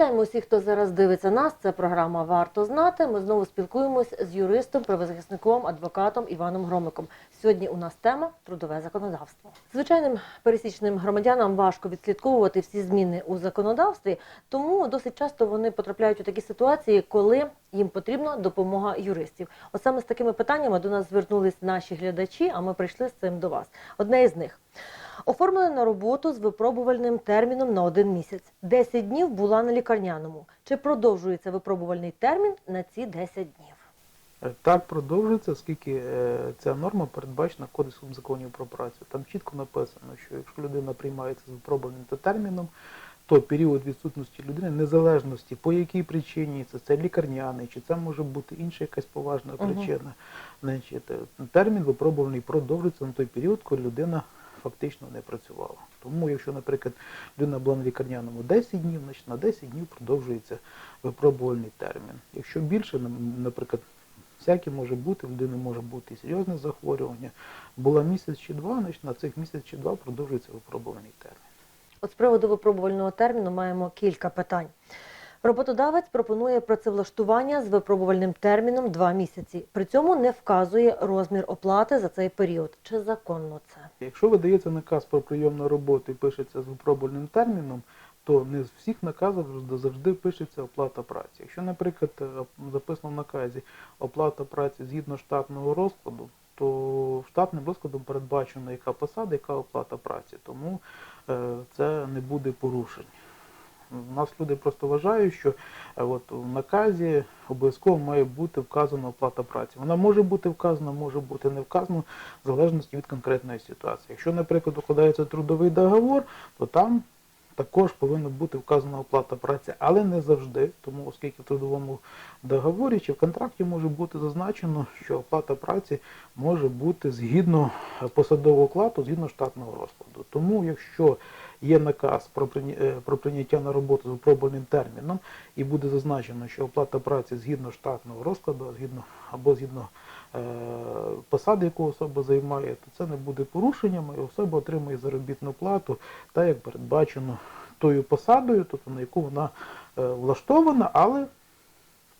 Вітаємо усіх, хто зараз дивиться нас. Це програма Варто знати. Ми знову спілкуємось з юристом, правозахисником, адвокатом Іваном Громиком. Сьогодні у нас тема трудове законодавство. Звичайним пересічним громадянам важко відслідковувати всі зміни у законодавстві, тому досить часто вони потрапляють у такі ситуації, коли їм потрібна допомога юристів. От саме з такими питаннями до нас звернулись наші глядачі, а ми прийшли з цим до вас. Одне із них. Оформили на роботу з випробувальним терміном на один місяць. 10 днів була на лікарняному. Чи продовжується випробувальний термін на ці 10 днів? Е, Так продовжується, оскільки е, ця норма передбачена Кодексом законів про працю. Там чітко написано, що якщо людина приймається з випробуваним терміном, то період відсутності людини, незалежності по якій причині, це, це лікарняний, чи це може бути інша якась поважна причина. Значить, е, термін випробуваний продовжується на той період, коли людина фактично не працювала. Тому, якщо, наприклад, людина була на лікарняному 10 днів, значить на 10 днів продовжується випробувальний термін. Якщо більше, наприклад, всяке може бути, в людини може бути і серйозне захворювання. Була місяць чи два, значить на цих місяць чи два продовжується випробувальний термін. От з приводу випробувального терміну маємо кілька питань. Роботодавець пропонує працевлаштування з випробувальним терміном 2 місяці. При цьому не вказує розмір оплати за цей період. Чи законно це? Якщо видається наказ про прийом на роботу і пишеться з випробувальним терміном, то не з всіх наказів завжди- пишеться оплата праці. Якщо, наприклад, е, записано в наказі оплата праці згідно штатного розкладу, то штатним розкладом передбачено, яка посада, яка оплата праці. Тому е, це не буде порушень. У нас люди просто вважають, що е, от в наказі обов'язково має бути вказана оплата праці. Вона може бути вказана, може бути не вказана, в залежності від конкретної ситуації. Якщо, наприклад, укладається трудовий договор, то там також повинна бути вказана оплата праці, але не завжди, тому оскільки в трудовому договорі чи в контракті може бути зазначено, що оплата праці може бути згідно посадового окладу, згідно штатного розкладу. Тому, якщо є наказ е, про прийняття на роботу з випробувальним терміном, і буде зазначено, що оплата праці згідно штатного розкладу, згідно або згідно е, посади, яку особа займає, то це не буде порушенням, і особа отримує заробітну плату, так як передбачено тою посадою, тобто на яку вона е, влаштована, але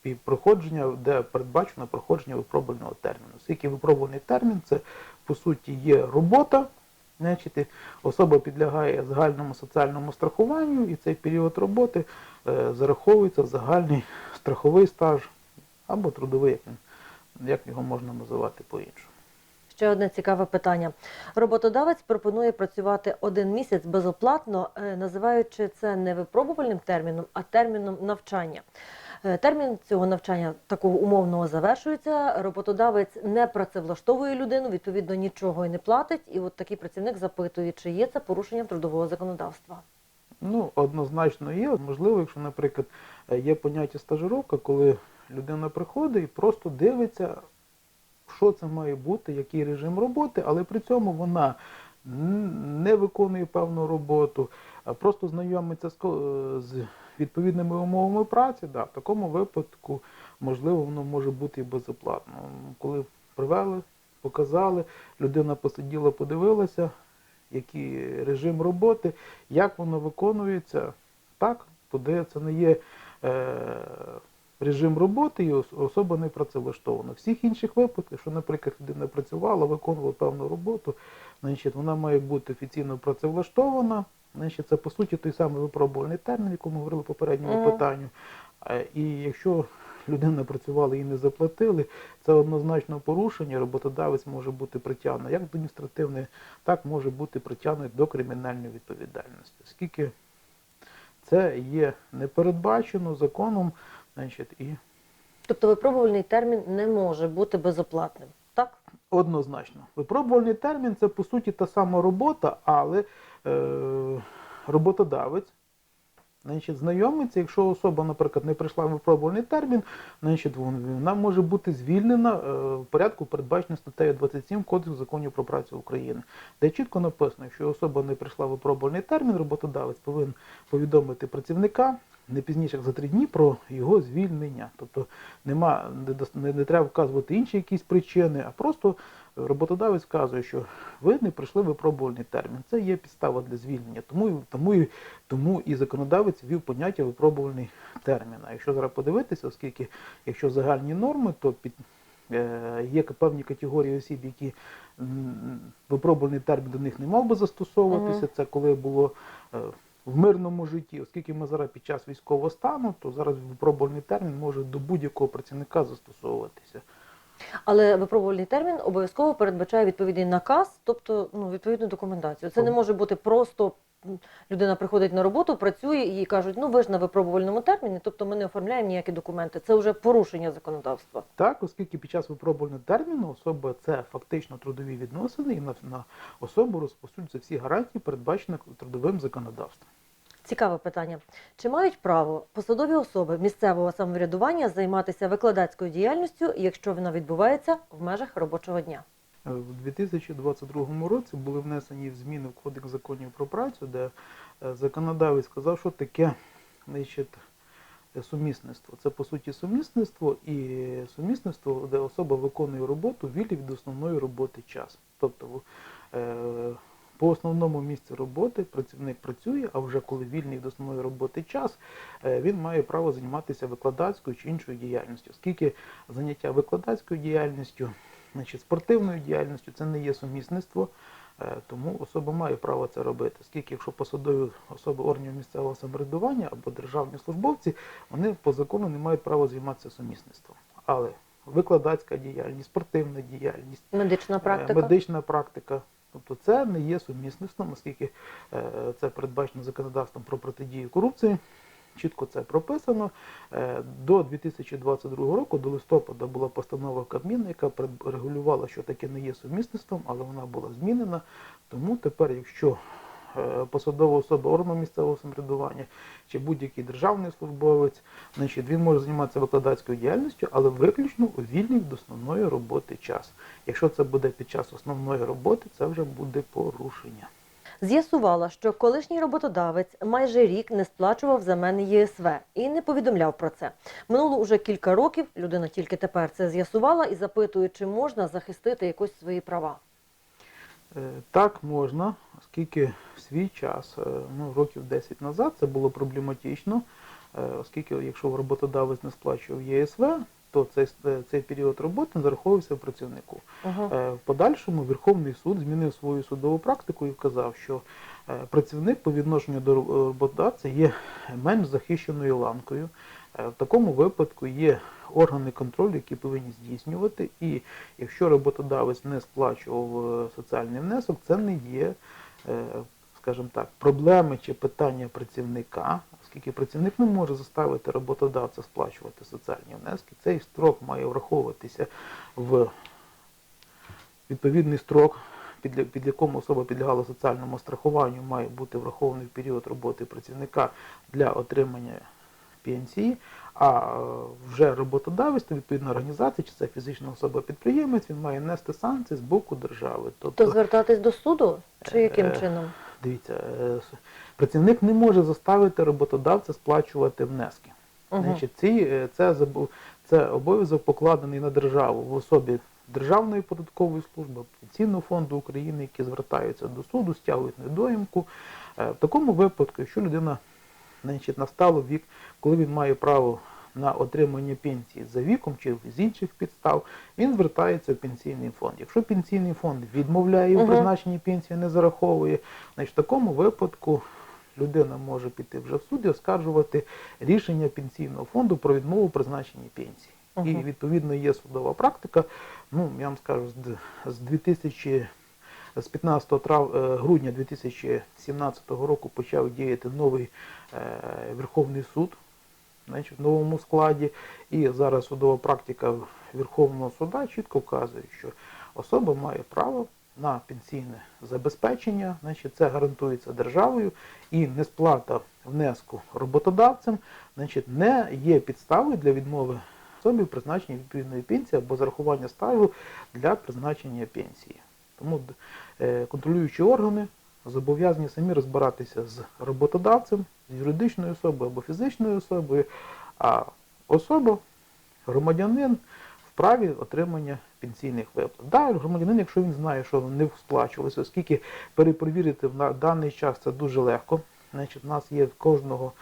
і проходження, де передбачено проходження випробувального терміну. Оскільки випробувальний термін це по суті є робота, значить, і особа підлягає загальному соціальному страхуванню, і цей період роботи е, зараховується в загальний страховий стаж або трудовий, як, він- як його можна називати по-іншому. Ще одне цікаве питання. Роботодавець пропонує працювати один місяць безоплатно, е, називаючи це не випробувальним терміном, а терміном навчання. Е, Термін цього навчання такого умовного завершується. Роботодавець не працевлаштовує людину, відповідно нічого і не платить. І от такий працівник запитує, чи є це порушенням трудового законодавства. Ну, однозначно є. Можливо, якщо, наприклад, е, є поняття стажировка, коли людина приходить і просто дивиться, що це має бути, який режим роботи, але при цьому вона не виконує певну роботу, просто знайомиться з відповідними умовами праці, да, в такому випадку, можливо, воно може бути і безоплатно. Коли привели, показали, людина посиділа, подивилася, який режим роботи, як воно виконується, так, туди це не є е, режим роботи і особа не працевлаштована. Всіх інших випадках, якщо, наприклад, людина працювала, виконувала певну роботу, значить, вона має бути офіційно працевлаштована. Значить, це по суті той самий випробувальний термін, якому говорили в попередньому Мгм. питанню. Е, І якщо людина працювала і не заплатили, це однозначно порушення, роботодавець може бути притягнений як до адміністративної, так може бути притягнений до кримінальної відповідальності. Оскільки це є не передбачено законом, значить, і Тобто випробувальний термін не може бути безоплатним. Так? Однозначно. Випробувальний термін це по суті та сама робота, але роботодавець значить, знайомиться, якщо особа, наприклад, не прийшла в випробувальний термін, значить, вона може бути звільнена е, в порядку, передбаченому статтею 27 Кодексу законів про працю України, де чітко написано, якщо особа не прийшла в випробувальний термін, роботодавець повинен повідомити працівника не пізніше за три дні про його звільнення. Тобто нема, не, не, не треба вказувати інші якісь причини, а просто роботодавець вказує, що ви не пройшли випробувальний термін. Це є підстава для звільнення. Тому, тому, і- тому і законодавець ввів поняття випробувальний термін. А якщо зараз подивитися, оскільки якщо загальні норми, то під Е, Є певні категорії осіб, які випробувальний термін до них не мав би застосовуватися. Це коли було е, в мирному житті. Оскільки ми зараз під час військового стану, то зараз випробувальний термін може до будь-якого працівника застосовуватися. Але випробувальний термін обов'язково передбачає відповідний наказ, тобто ну, відповідну документацію. Це не Тобто- може бути просто людина приходить на роботу, працює і їй кажуть, ну ви ж на випробувальному терміні, тобто ми не оформляємо ніякі документи. Це вже порушення законодавства. Так, оскільки під час випробувального терміну особа це фактично трудові відносини, і на, на особу розповсюджуються всі гарантії, передбачені трудовим законодавством. Цікаве питання. Чи мають право посадові особи місцевого самоврядування займатися викладацькою діяльністю, якщо вона відбувається в межах робочого дня? Е, В 2022 році були внесені зміни в Кодекс законів про працю, де е, законодавець сказав, що таке значить, сумісництво. Це по суті сумісництво і сумісництво, де особа виконує роботу вільний від основної роботи час. Тобто е, по основному місці роботи працівник працює, а вже коли вільний від основної роботи час, е, він має право займатися викладацькою чи іншою діяльністю. Оскільки заняття викладацькою діяльністю Значить, спортивною діяльністю це не є сумісництво, е, тому особа має право це робити. Оскільки, якщо посадові особи органів місцевого самоврядування або державні службовці, вони по закону не мають права займатися сумісництвом. Але викладацька діяльність, спортивна діяльність, Медична е, практика? медична практика. Тобто це не є сумісництвом, оскільки е, це передбачено законодавством про протидію корупції. Чітко це прописано. Е, До 2022 року, до листопада, була постанова Кабміну, яка регулювала, що таке не є сумісництвом, але вона була змінена. Тому тепер, якщо посадова особа органу місцевого самоврядування чи будь-який державний службовець, значить він може займатися викладацькою діяльністю, але виключно у вільний від основної роботи час. Якщо це буде під час основної роботи, це вже буде порушення. З'ясувала, що колишній роботодавець майже рік не сплачував за мене ЄСВ і не повідомляв про це. Минуло уже кілька років. Людина тільки тепер це з'ясувала і запитує, чи можна захистити якось свої права. Е, Так можна, оскільки в свій час, е, ну, років 10 назад, це було проблематично, е, оскільки якщо роботодавець не сплачував ЄСВ, то цей, е, цей період роботи не зараховувався працівнику. Е, В подальшому Верховний суд змінив свою судову практику і вказав, що працівник по відношенню до роботодавця є менш захищеною ланкою. В такому випадку є органи контролю, які повинні здійснювати, і якщо роботодавець не сплачував соціальний внесок, це не є, скажімо так, проблеми чи питання працівника, оскільки працівник не може заставити роботодавця сплачувати соціальні внески. Цей строк має враховуватися в відповідний строк, під, під якому особа підлягала соціальному страхуванню, має бути врахований в період роботи працівника для отримання пенсії, а е, вже роботодавець та відповідна організація, чи це фізична особа-підприємець, він має нести санкції з боку держави. То звертатись до суду чи яким Е, чином? Дивіться, е, працівник не може заставити роботодавця сплачувати внески. Угу. Значить, ці, це, це обов'язок покладений на державу в особі Державної податкової служби, Пенсійного фонду України, які звертаються до суду, стягують недоїмку. В такому випадку, якщо людина значить, настало вік, коли він має право на отримання пенсії за віком чи з інших підстав, він звертається в пенсійний фонд. Якщо пенсійний фонд відмовляє у призначенні пенсії, не зараховує, значить в такому випадку людина може піти вже в суд і оскаржувати рішення пенсійного фонду про відмову в призначенні пенсії. І відповідно є судова практика. Ну, я вам скажу, з 2000 з 15 трав, е, грудня 2017 року почав діяти новий е, Верховний суд значить, в новому складі. І зараз судова практика Верховного суда чітко вказує, що особа має право на пенсійне забезпечення, значить, це гарантується державою, і несплата внеску роботодавцем значить, не є підставою для відмови особі в призначенні відповідної пенсії або зарахування стажу для призначення пенсії. Тому е, контролюючі органи зобов'язані самі розбиратися з роботодавцем, з юридичною особою або фізичною особою, а особа, громадянин вправі отримання пенсійних виплат. Да, громадянин, якщо він знає, що не сплачувалося, оскільки перепровірити на- даний час це дуже легко. Значить, у нас є в кожного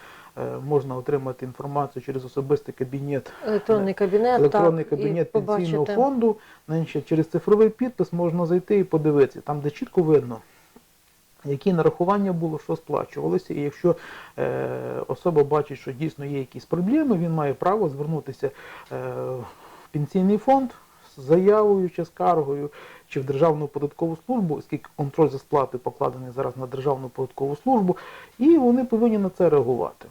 можна отримати інформацію через особистий кабінет Електронний кабінет, електронний так, кабінет пенсійного фонду. Через цифровий підпис можна зайти і подивитися, там де чітко видно. Які нарахування було, що сплачувалося, і якщо е, особа бачить, що дійсно є якісь проблеми, він має право звернутися е, в пенсійний фонд з заявою чи скаргою, чи в Державну податкову службу, оскільки контроль за сплати покладений зараз на Державну податкову службу, і вони повинні на це реагувати.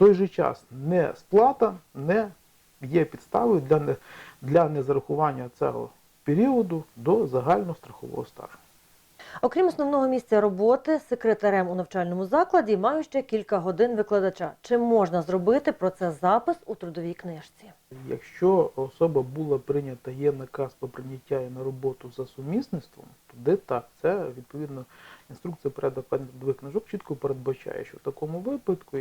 Той же час не сплата не є підставою для, не, для незарахування цього періоду до загального страхового стажу. Окрім основного місця роботи, секретарем у навчальному закладі маю ще кілька годин викладача. Чи можна зробити про це запис у трудовій книжці? Якщо особа була прийнята, є наказ про прийняття її на роботу за сумісництвом, то де так, це відповідно інструкція порядок трудових книжок чітко передбачає, що в такому випадку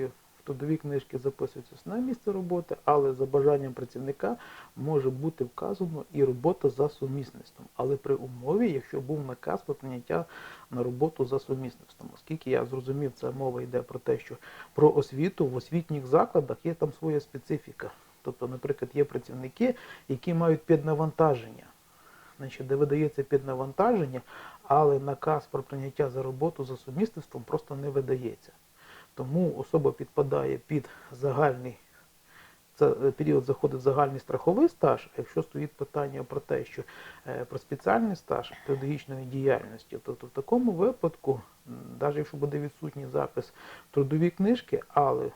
в трудовій книжці записується основне місце роботи, але за бажанням працівника може бути вказано і робота за сумісництвом, але при умові, якщо був наказ про прийняття на роботу за сумісництвом. Оскільки я зрозумів, це мова йде про те, що про освіту в освітніх закладах є там своя специфіка. Тобто, наприклад, є працівники, які мають піднавантаження, значить, де видається піднавантаження, але наказ про прийняття за роботу за сумісництвом просто не видається. Тому особа підпадає під загальний е, період заходить загальний страховий стаж, а якщо стоїть питання про те, що е, про спеціальний стаж педагогічної діяльності, то, то в такому випадку, навіть якщо буде відсутній запис в трудовій книжки, але е,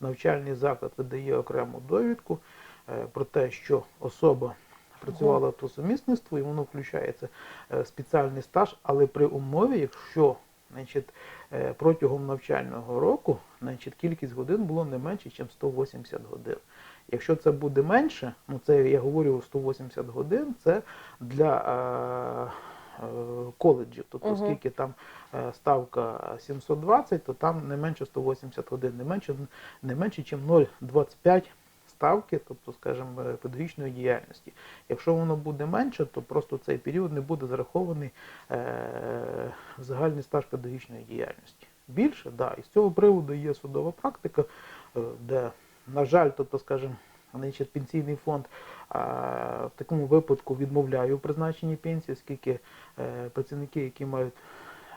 навчальний заклад видає окрему довідку е, про те, що особа працювала по сумісництву, і воно включається е, спеціальний стаж, але при умові, якщо значить, е, протягом навчального року значить, кількість годин було не менше, ніж 180 годин. Якщо це буде менше, ну це я говорю 180 годин, це для е, е, коледжів. Тобто, Мгм. оскільки там е, ставка 720, то там не менше 180 годин, не менше, не менше, ніж 0,25 ставки, тобто, скажімо, е, педагогічної діяльності. Якщо воно буде менше, то просто цей період не буде зарахований е, в загальний стаж педагогічної діяльності. Більше, да, і з цього приводу є судова практика, е, де, на жаль, тобто, скажімо, значить, пенсійний фонд в такому випадку відмовляє у призначенні пенсії, оскільки працівники, які мають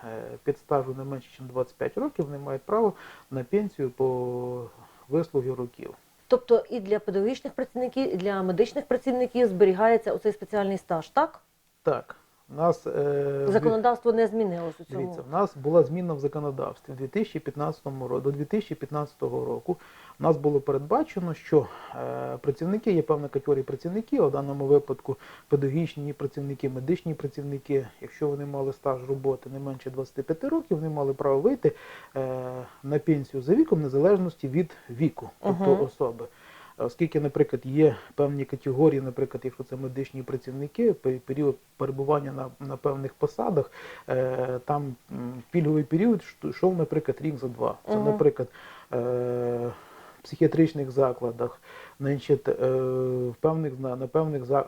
е, підстажу не менше, ніж 25 років, вони мають право на пенсію по вислугі років. Тобто і для педагогічних працівників, і для медичних працівників зберігається оцей спеціальний стаж, так? Так, у нас е, Законодавство не змінилось у цьому. Дивіться, в нас була зміна в законодавстві в 2015 році. До 2015 року у нас було передбачено, що е, працівники, є певна категорія працівників, а в даному випадку педагогічні працівники, медичні працівники, якщо вони мали стаж роботи не менше 25 років, вони мали право вийти е, на пенсію за віком незалежності від віку, тобто Мгм. особи. Оскільки, наприклад, є певні категорії, наприклад, якщо це медичні працівники, період перебування на, на певних посадах, е, там пільговий період йшов, наприклад, рік за два. Це, Мгм. наприклад, е, в психіатричних закладах, значить, е, в певних, на, на певних е,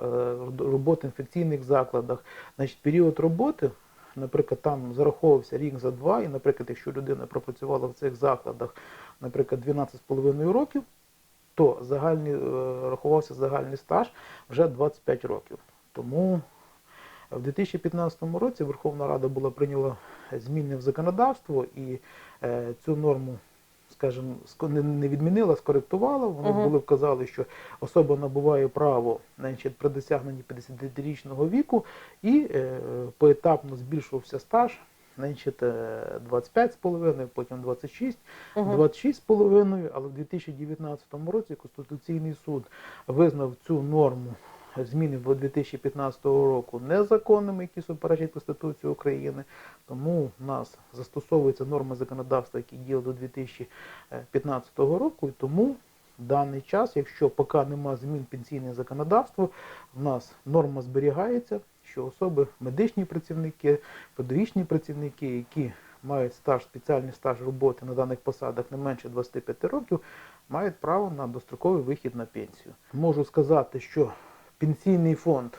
робот інфекційних закладах, значить, період роботи. Наприклад, там зараховувався рік за два, і, наприклад, якщо людина пропрацювала в цих закладах, наприклад, 12,5 років, то загальний, е, рахувався загальний стаж вже 25 років. Тому в 2015 році Верховна Рада була прийняла зміни в законодавство і е, цю норму, скажімо, не- відмінила, скоректувала. Вони Мгм. були вказали, що особа набуває право значить, при досягненні 50-річного віку і е, поетапно збільшувався стаж. Значить, е, 25,5, потім 26, Мгм. 26,5, але в 2019 році Конституційний суд визнав цю норму зміни до 2015 року незаконними, які суперечать Конституції України. Тому в нас застосовуються норми законодавства, які діяли до 2015 року, і тому в даний час, якщо поки нема змін пенсійне законодавство, в нас норма зберігається, що особи, медичні працівники, педагогічні працівники, які мають стаж, спеціальний стаж роботи на даних посадах не менше 25 років, мають право на достроковий вихід на пенсію. Можу сказати, що Пенсійний фонд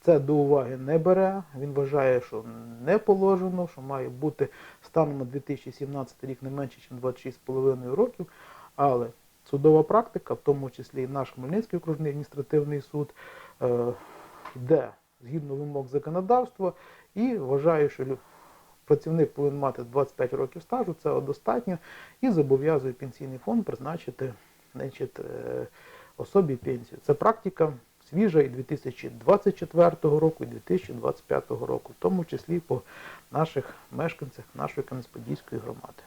це до уваги не бере. Він вважає, що не положено, що має бути станом на 2017 рік не менше, ніж 26,5 років. Але судова практика, в тому числі і наш Хмельницький окружний адміністративний суд, е, йде згідно вимог законодавства і вважає, що працівник повинен мати 25 років стажу, це достатньо, і зобов'язує пенсійний фонд призначити значить, е, особі пенсію. Це практика свіжа і 2024 року, і 2025 року, в тому числі по наших мешканцях нашої Кам'янець-Подільської громади.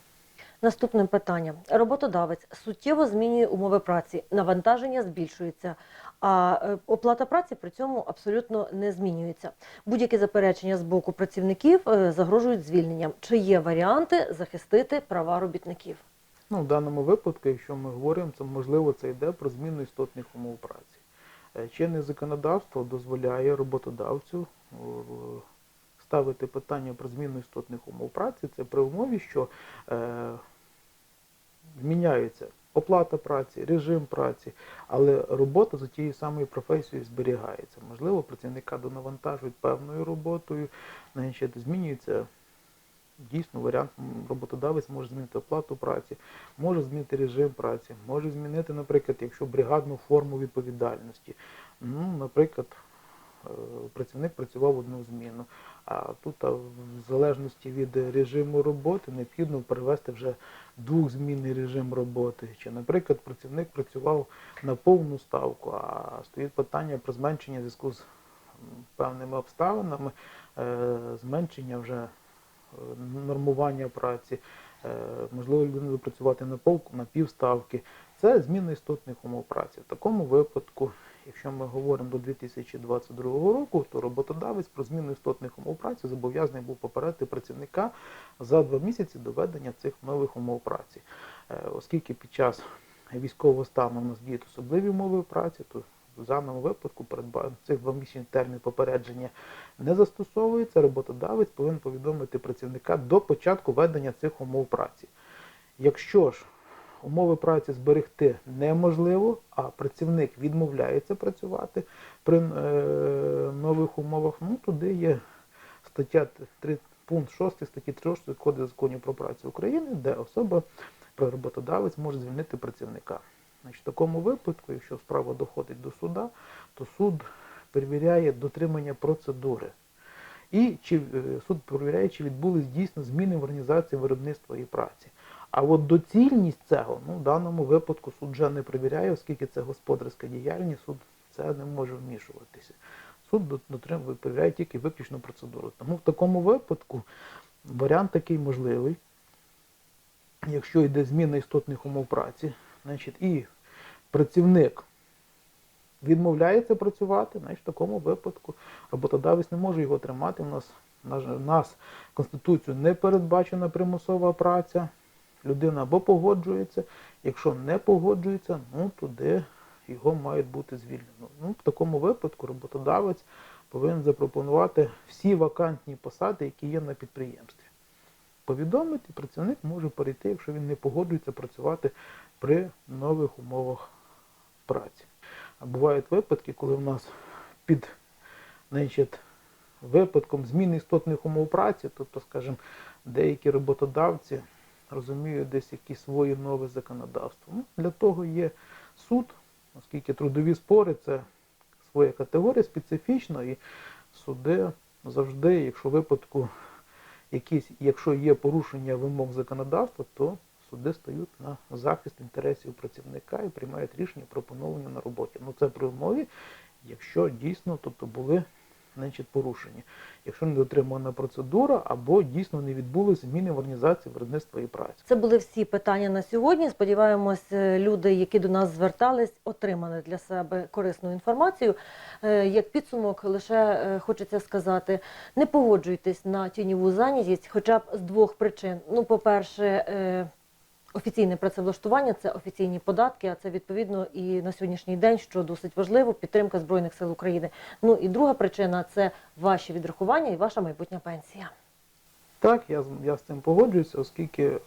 Наступне питання. Роботодавець суттєво змінює умови праці, навантаження збільшується, а е, оплата праці при цьому абсолютно не змінюється. Будь-які заперечення з боку працівників е, загрожують звільненням. Чи є варіанти захистити права робітників? Ну, в даному випадку, якщо ми говоримо, це можливо це йде про зміну істотних умов праці. Е, Чинне законодавство дозволяє роботодавцю ставити питання про зміну істотних умов праці. Це при умові, що е, зміняється оплата праці, режим праці, але робота за тією самою професією зберігається. Можливо, працівника донавантажують певною роботою, значить, змінюється дійсно варіант роботодавець може змінити оплату праці, може змінити режим праці, може змінити, наприклад, якщо бригадну форму відповідальності. Ну, наприклад, працівник працював одну зміну, а тут в залежності від режиму роботи необхідно перевести вже двохзмінний режим роботи. Чи, наприклад, працівник працював на повну ставку, а стоїть питання про зменшення в зв'язку з певними обставинами, е, зменшення вже е, нормування праці, е, можливо, людина буде працювати на полку, на півставки. Це зміна істотних умов праці. В такому випадку, якщо ми говоримо до 2022 року, то роботодавець про зміну істотних умов праці зобов'язаний був попередити працівника за два місяці до введення цих нових умов праці. Е, Оскільки під час військового стану у нас діють особливі умови праці, то в даному випадку передба- цих двомісячний термін попередження не застосовується, роботодавець повинен повідомити працівника до початку ведення цих умов праці. Якщо ж умови праці зберегти неможливо, а працівник відмовляється працювати при е, нових умовах, ну туди є стаття 3, пункт 6 статті 36 Кодексу законів про працю України, де особа, роботодавець може звільнити працівника. Значить, в такому випадку, якщо справа доходить до суда, то суд перевіряє дотримання процедури. І чи е, суд перевіряє, чи відбулись дійсно зміни в організації виробництва і праці. А от доцільність цього, ну, в даному випадку суд вже не перевіряє, оскільки це господарська діяльність, суд це не може вмішуватися. Суд перевіряє тільки виключно процедуру. Тому в такому випадку варіант такий можливий, якщо йде зміна істотних умов праці, значить, і працівник відмовляється працювати, значить в такому випадку роботодавець не може його тримати. У нас, на у нас Конституцією не передбачена примусова праця. Людина або погоджується, якщо не погоджується, ну туди його мають бути звільнено. Ну, в такому випадку роботодавець повинен запропонувати всі вакантні посади, які є на підприємстві. Повідомити, працівник може перейти, якщо він не погоджується працювати при нових умовах праці. А бувають випадки, коли в нас під значить, випадком зміни істотних умов праці, тобто, скажімо, деякі роботодавці розуміють десь якісь свої нове законодавство. Ну, для того є суд, оскільки трудові спори це своя категорія специфічна, і суди завжди, якщо випадку якісь, якщо є порушення вимог законодавства, то суди стають на захист інтересів працівника і приймають рішення про на роботі. Ну це при умові, якщо дійсно тобто були значить, порушення. Якщо не дотримана процедура або дійсно не відбулися зміни в організації виробництва і праці. Це були всі питання на сьогодні. Сподіваємось, е, люди, які до нас звертались, отримали для себе корисну інформацію. Е, Як підсумок, лише е, хочеться сказати: не погоджуйтесь на тіньову зайнятість, хоча б з двох причин. Ну, по-перше, е, Офіційне працевлаштування це офіційні податки, а це відповідно і на сьогоднішній день, що досить важливо, підтримка Збройних сил України. Ну і друга причина це ваші відрахування і ваша майбутня пенсія. Так, я, я з цим погоджуюся, оскільки, е,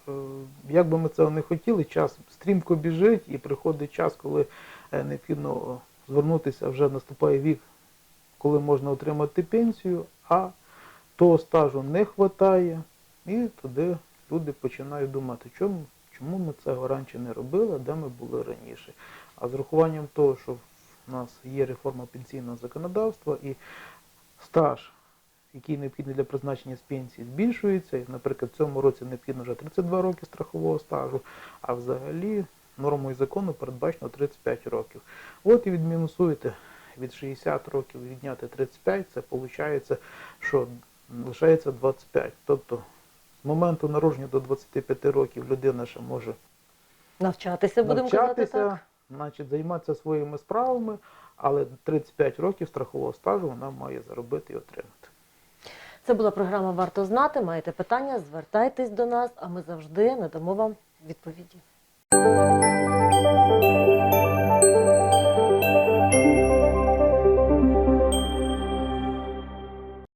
як би ми цього не хотіли, час стрімко біжить і приходить час, коли е, необхідно звернутися вже наступає вік, коли можна отримати пенсію, а того стажу не вистачає, і туди люди починають думати, чому, чому ми цього раніше не робили, де ми були раніше. А з урахуванням того, що в нас є реформа пенсійного законодавства і стаж, який необхідний для призначення з пенсії, збільшується. І, наприклад, в цьому році необхідно вже 32 роки страхового стажу, а взагалі нормою закону передбачено 35 років. От і відмінусуєте від 60 років відняти 35, це виходить, що лишається 25. Тобто з моменту народження до 25 років людина ще може Навчатися, будемо казати навчатися, так. значить, займатися своїми справами, але 35 років страхового стажу вона має заробити і отримати. Це була програма Варто знати. Маєте питання, звертайтесь до нас, а ми завжди надамо вам відповіді.